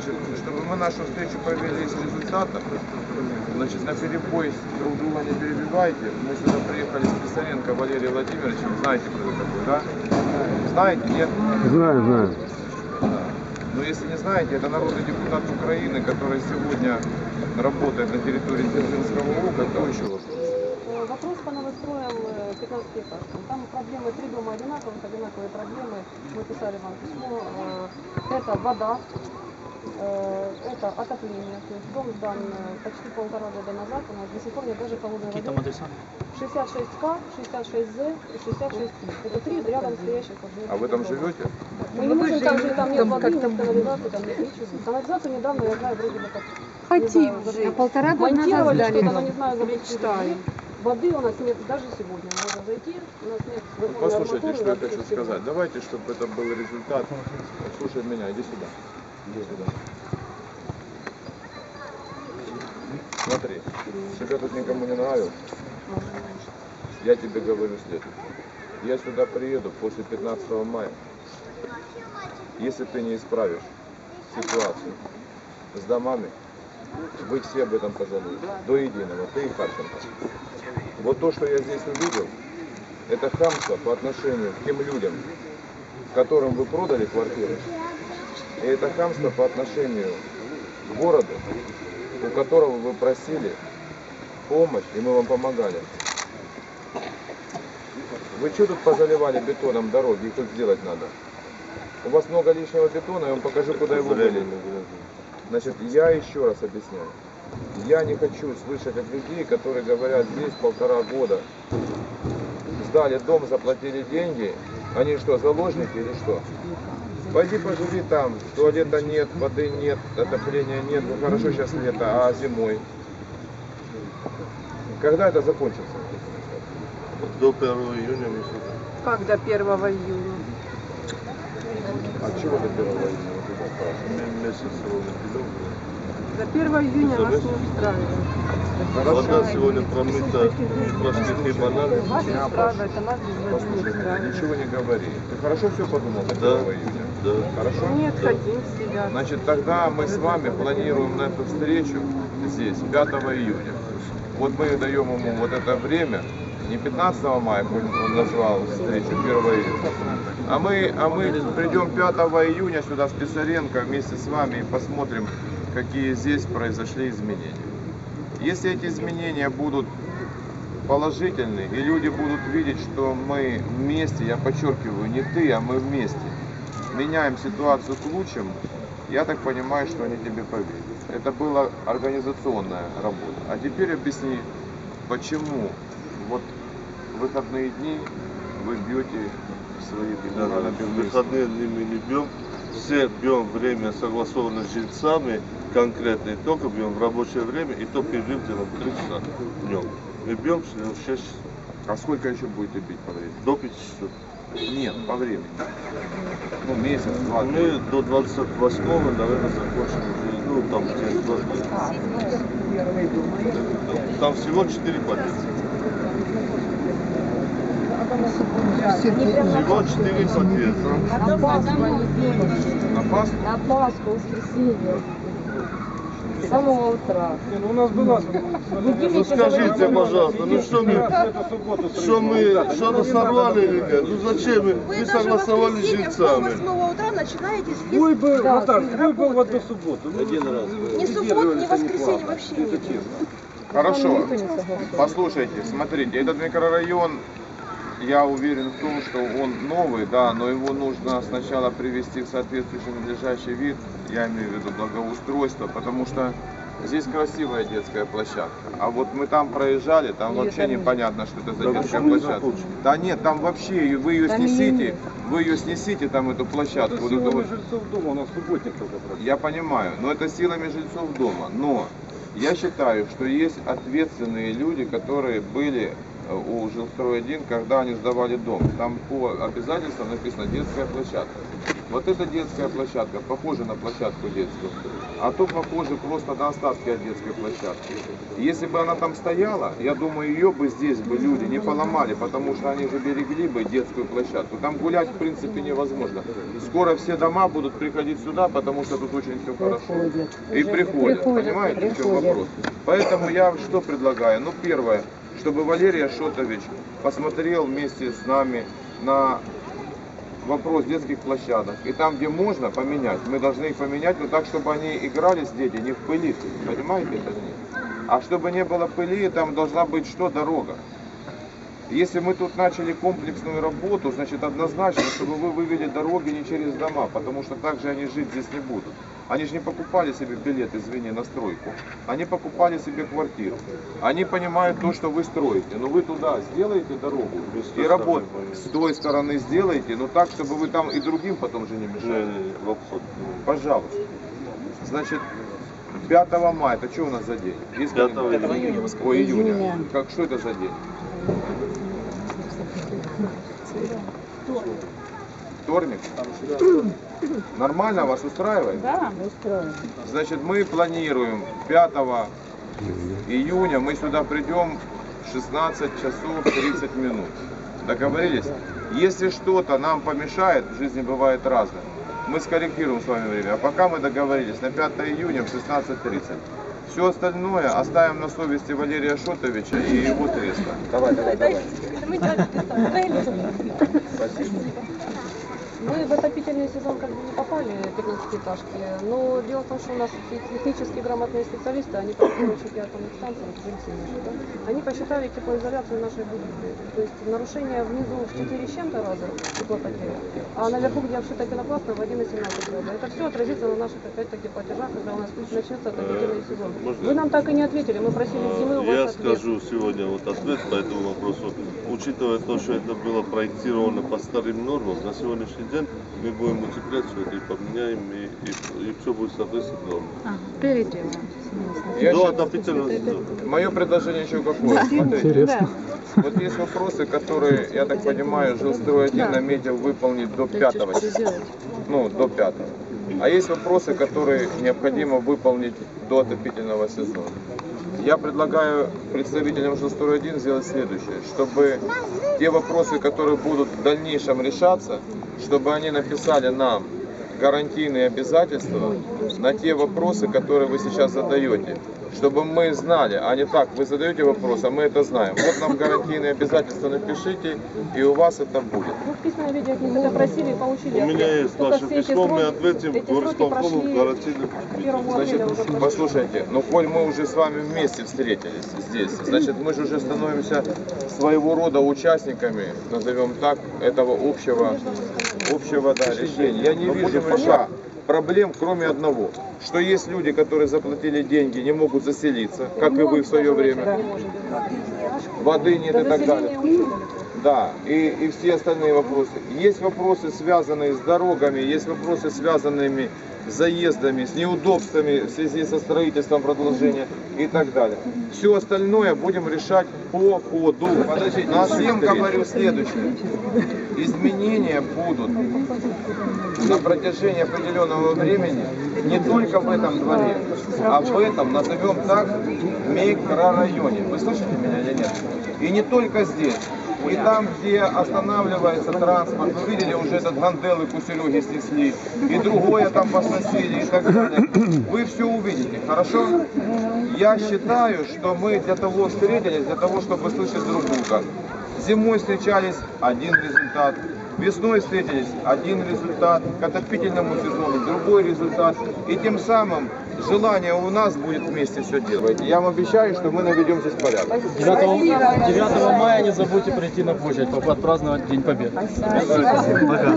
Значит, чтобы мы нашу встречу провели с результатом, значит, на перебой друг друга не перебивайте. Мы сюда приехали с Писаренко Валерием Владимировичем. Знаете, кто это такой, да? Знаете, нет? Знаю, знаю. Но если не знаете, это народный депутат Украины, который сегодня работает на территории Дзержинского округа. Кто еще? Э, Вопрос по новостроям э, 15 этаж. Там проблемы, три дома одинаковых, одинаковые проблемы. Мы писали вам письмо. Э, Это вода, это отопление. То есть дом сдан э, почти полтора года назад. У нас до сих пор нет даже холодной Какие там адреса? 66К, 66З и 66И. Это три рядом стоящих. А вы там живете? Мы не можем, там, же, там нет воды, нет канализации, там нет ничего. Канализацию недавно, я знаю, вроде бы как Хотим жить. А полтора года назад монтировали что-то, но сдали. не знаю, мечтаем. Воды у нас нет даже сегодня. Можно зайти, у нас нет верховной Послушайте, что я хочу сказать. Давайте, чтобы это был результат. Слушай меня, иди сюда. Смотри, я тут никому не нравился, я тебе говорю следующее. Я сюда приеду после 15 мая. Если ты не исправишь ситуацию с домами, вы все об этом пожалеете. До единого. Ты и Харченко. Вот то, что я здесь увидел, это хамство по отношению к тем людям, которым вы продали квартиры. И это хамство по отношению к городу, у которого вы просили помощь, и мы вам помогали. Вы что тут позаливали бетоном дороги, их тут сделать надо? У вас много лишнего бетона, я вам покажу, куда его вылили. Значит, я еще раз объясняю. Я не хочу слышать от людей, которые говорят, здесь полтора года сдали дом, заплатили деньги. Они что, заложники или что? Пойди поживи там, туалета нет, воды нет, отопления нет. Ну хорошо, сейчас лето, а зимой? Когда это закончится? До 1 июня мы сюда. Как до 1 июня? От чего до 1 июня? Месяц ровно идем. До 1 июня нас не устраивает. Вода сегодня промыта, прошли три бананы. Вас устраивает, а нас без воды не устраивает. ничего не говори. Ты хорошо все подумал до 1 Да. июня? Да. Хорошо? Нет, хотим себя. Значит, тогда мы с вами планируем на эту встречу здесь, 5 июня. Вот мы даем ему вот это время, не 15 мая, как он назвал встречу, 1 июня, а мы, а мы придем 5 июня сюда с Писаренко вместе с вами и посмотрим, какие здесь произошли изменения. Если эти изменения будут положительны, и люди будут видеть, что мы вместе, я подчеркиваю, не ты, а мы вместе, меняем ситуацию к лучшему, я так понимаю, что они тебе поверят. Это была организационная работа. А теперь объясни, почему вот в выходные дни вы бьете своих Да, выходные дни мы не бьем. Все бьем время согласованно с жильцами, конкретно, и только бьем в рабочее время, и то перерыв делаем 3 часа днем. Мы бьем в 6 часов, А сколько еще будете бить по времени? до 5 часов. Нет, по времени. Ну, месяц, два. Мы до 28 наверное, закончим уже, ну, там, через 20 Там всего 4 позиции. Всего 4 подъезда. На Пасху. На Пасху? На Пасху, воскресенье. С самого утра. Ну скажите, пожалуйста, ну что мы, что мы, что-то сорвали или нет? Ну зачем мы, мы Вы согласовали с жильцами? 8 утра начинаете с Бой был, Да, Наташ, с бой был в работы. одну субботу. Один раз. Ни субботу, ни воскресенье вообще нет. Хорошо. Послушайте, смотрите, этот микрорайон, я уверен в том, что он новый, да, но его нужно сначала привести в соответствующий надлежащий вид, я имею в виду благоустройство, потому что здесь красивая детская площадка. А вот мы там проезжали, там вообще там непонятно, что это за Да детская не площадка. Да нет, там вообще, вы ее Там снесите, нет. вы ее снесите, там эту площадку. Это Вот эту сегодня вот. жильцов дома, у нас субботник только практически. Я понимаю, но это силами жильцов дома. Но я считаю, что есть ответственные люди, которые были у жилстрой-1, когда они сдавали дом. Там по обязательствам написано детская площадка. Вот эта детская площадка похожа на площадку детскую, а то похоже просто на остатки от детской площадки. Если бы она там стояла, я думаю, ее бы здесь бы люди не поломали, потому что они же берегли бы детскую площадку. Там гулять в принципе невозможно. Скоро все дома будут приходить сюда, потому что тут очень все хорошо. И приходят, понимаете, в чем вопрос? Поэтому я что предлагаю? Ну, первое, чтобы Валерий Ашотович посмотрел вместе с нами на вопрос детских площадок. И там, где можно поменять, мы должны их поменять, но так, чтобы они игрались, дети, не в пыли. Понимаете это? А чтобы не было пыли, там должна быть что? Дорога. Если мы тут начали комплексную работу, значит однозначно, чтобы вы вывели дороги не через дома, потому что так же они жить здесь не будут. Они же не покупали себе билет, извини, на стройку. Они покупали себе квартиру. Они понимают то, что вы строите. Но вы туда сделаете дорогу и работу с той стороны сделаете, но так, чтобы вы там и другим потом же не мешали. не, не, в обход. Пожалуйста. Значит, 5 мая, это что у нас за день? Есть 5 календарь? июня. Ой, июня. Как, что это за день? Вторник? Нормально вас устраивает? Да. Значит, мы планируем 5 июня, мы сюда придем в 16 часов 30 минут. Договорились? Если что-то нам помешает, в жизни бывает разное, мы скорректируем с вами время. А пока мы договорились на 5 июня в 16.30. Все остальное оставим на совести Валерия Шотовича и его средства. Давай, давай, давай. Спасибо. Мы в отопительный сезон как бы не попали, 15-этажки, но дело в том, что у нас те- технически грамотные специалисты, они проектировщики атомных станций, вот да, они посчитали теплоизоляцию нашей будки. То есть нарушение внизу в 4 с чем-то раза теплопотери, а наверху, где обшито пенопластом, в 1,17 раза. Это все отразится на наших, опять-таки, платежах, когда у нас начнется отопительный сезон. можно Вы нам так и не ответили, мы просили зимы у Я вас ответ. скажу сегодня вот ответ по этому вопросу. Учитывая то, что это было проектировано по старым нормам, на сегодняшний день мы будем утеплять все это и поменяем, и, и, все будет соответствовать. Я До считаю- отопительного сезона. Мое предложение еще какое? Смотрите. Вот есть вопросы, которые, я так понимаю, жилстрой 1 наметил выполнить до 5 ну, до 5 А есть вопросы, которые необходимо выполнить до отопительного сезона. Я предлагаю представителям жилстрой 1 сделать следующее, чтобы те вопросы, которые будут в дальнейшем решаться, чтобы они написали нам гарантийные обязательства на те вопросы, которые вы сейчас задаете. Чтобы мы знали, а не так, вы задаете вопрос, а мы это знаем. Вот нам гарантийные обязательства напишите, и у вас это будет. Вы в письменном виде от них это просили и получили У меня есть эти письмо, мы ответим эти сроки горосполкому прошли гарантийно. 1 апреля Значит, послушайте, ну коль мы уже с вами вместе встретились здесь, значит мы же уже становимся своего рода участниками, назовем так, этого общего, общего да, решения. Я не вижу пока проблем, кроме одного, что есть люди, которые заплатили деньги, не могут заселиться, как и вы в свое время, воды нет и так далее. Да, и, и все остальные вопросы. Есть вопросы, связанные с дорогами, есть вопросы, связанными с заездами, с неудобствами в связи со строительством продолжения и так далее. Все остальное будем решать по ходу. Подождите, на всем говорю следующее. Изменения будут на протяжении определенного времени не только в этом дворе, а в этом, назовем так, микрорайоне. Вы слышите меня или нет? И не только здесь. И там, где останавливается транспорт, вы видели, уже этот гандел и кусерюги снесли, и другое там посносили и так далее. Вы все увидите, хорошо? Я считаю, что мы для того встретились, для того, чтобы слышать друг друга. Зимой встречались один результат, весной встретились один результат, к отопительному сезону другой результат. И тем самым желание у нас будет вместе все делать. Я вам обещаю, что мы наведем здесь порядок. 9, 9 мая не забудьте прийти на площадь, отпраздновать День Победы. Пока.